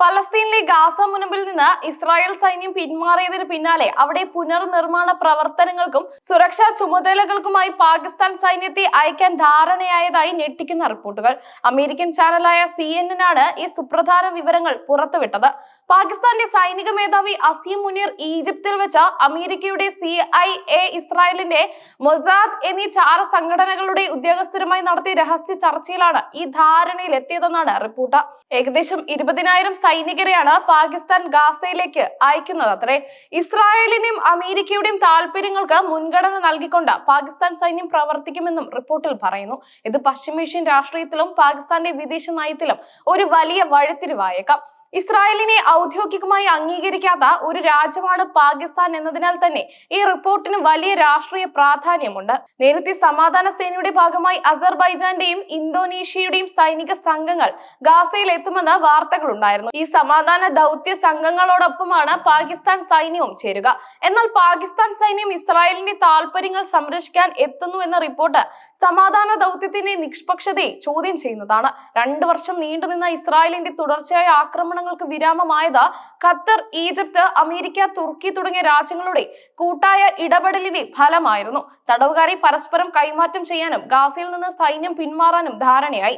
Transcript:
പലസ്തീനിലെ Gaza മുനമ്പിൽ നിന്ന് Israel സൈന്യം പിന്മാറിയതിന് പിന്നാലെ അവിടെ പുനർനിർമ്മാണ പ്രവർത്തനങ്ങൾക്കും സുരക്ഷാ ചുമതലകൾക്കുമായി പാകിസ്ഥാൻ സൈന്യത്തെ അയക്കാൻ ധാരണയായതായി ഞെട്ടിക്കുന്ന റിപ്പോർട്ടുകൾ. അമേരിക്കൻ ചാനലായ സി എൻ എൻ ആണ് ഈ സുപ്രധാന വിവരങ്ങൾ പുറത്തുവിട്ടത്. പാകിസ്ഥാന്റെ സൈനിക മേധാവി അസീം മുനീർ ഈജിപ്തിൽ വെച്ച അമേരിക്കയുടെ സി ഐ എ ഇസ്രായേലിന്റെ മൊസാദ് എന്നീ ചാര സംഘടനകളുടെ ഉദ്യോഗസ്ഥരുമായി നടത്തിയ രഹസ്യ ചർച്ചയിലാണ് ഈ ധാരണയിൽ എത്തിയതെന്നാണ് റിപ്പോർട്ട്. ഏകദേശം ഇരുപതിനായിരം സൈനികരെയാണ് പാകിസ്ഥാൻ ഗാസയിലേക്ക് അയക്കുന്നത്. അത്രേ ഇസ്രായേലിന്റെയും അമേരിക്കയുടെയും താല്പര്യങ്ങൾക്ക് മുൻഗണന നൽകിക്കൊണ്ട് പാകിസ്ഥാൻ സൈന്യം പ്രവർത്തിക്കുമെന്നും റിപ്പോർട്ടിൽ പറയുന്നു. ഇത് പശ്ചിമേഷ്യൻ രാഷ്ട്രീയത്തിലും പാകിസ്ഥാന്റെ വിദേശ നയത്തിലും ഒരു വലിയ വഴിത്തിരിവായേക്കാം. ഇസ്രായേലിനെ ഔദ്യോഗികമായി അംഗീകരിക്കാത്ത ഒരു രാജ്യമാണ് പാകിസ്ഥാൻ എന്നതിനാൽ തന്നെ ഈ റിപ്പോർട്ടിന് വലിയ രാഷ്ട്രീയ പ്രാധാന്യമുണ്ട്. നേരത്തെ സമാധാന സേനയുടെ ഭാഗമായി അസർബൈജാന്റെയും ഇന്തോനേഷ്യയുടെയും സൈനിക സംഘങ്ങൾ ഗാസയിൽ എത്തുമെന്ന വാർത്തകളുണ്ടായിരുന്നു. ഈ സമാധാന ദൗത്യ സംഘങ്ങളോടൊപ്പമാണ് പാകിസ്ഥാൻ സൈന്യവും ചേരുക. എന്നാൽ പാകിസ്ഥാൻ സൈന്യം ഇസ്രായേലിന്റെ താല്പര്യങ്ങൾ സംരക്ഷിക്കാൻ എത്തുന്നു എന്ന റിപ്പോർട്ട് സമാധാന ദൗത്യത്തിന്റെ നിഷ്പക്ഷതയെ ചോദ്യം ചെയ്യുന്നതാണ്. രണ്ടു വർഷം നീണ്ടുനിന്ന ഇസ്രായേലിന്റെ തുടർച്ചയായ ആക്രമണങ്ങൾക്ക് വിരാമമായത് ഖത്തർ ഈജിപ്ത് അമേരിക്ക തുർക്കി തുടങ്ങിയ രാജ്യങ്ങളുടെ കൂട്ടായ ഇടപെടലിന്റെ ഫലമായിരുന്നു. തടവുകാരെ പരസ്പരം കൈമാറ്റം ചെയ്യാനും ഗാസയിൽ നിന്ന് സൈന്യം പിന്മാറാനും ധാരണയായി.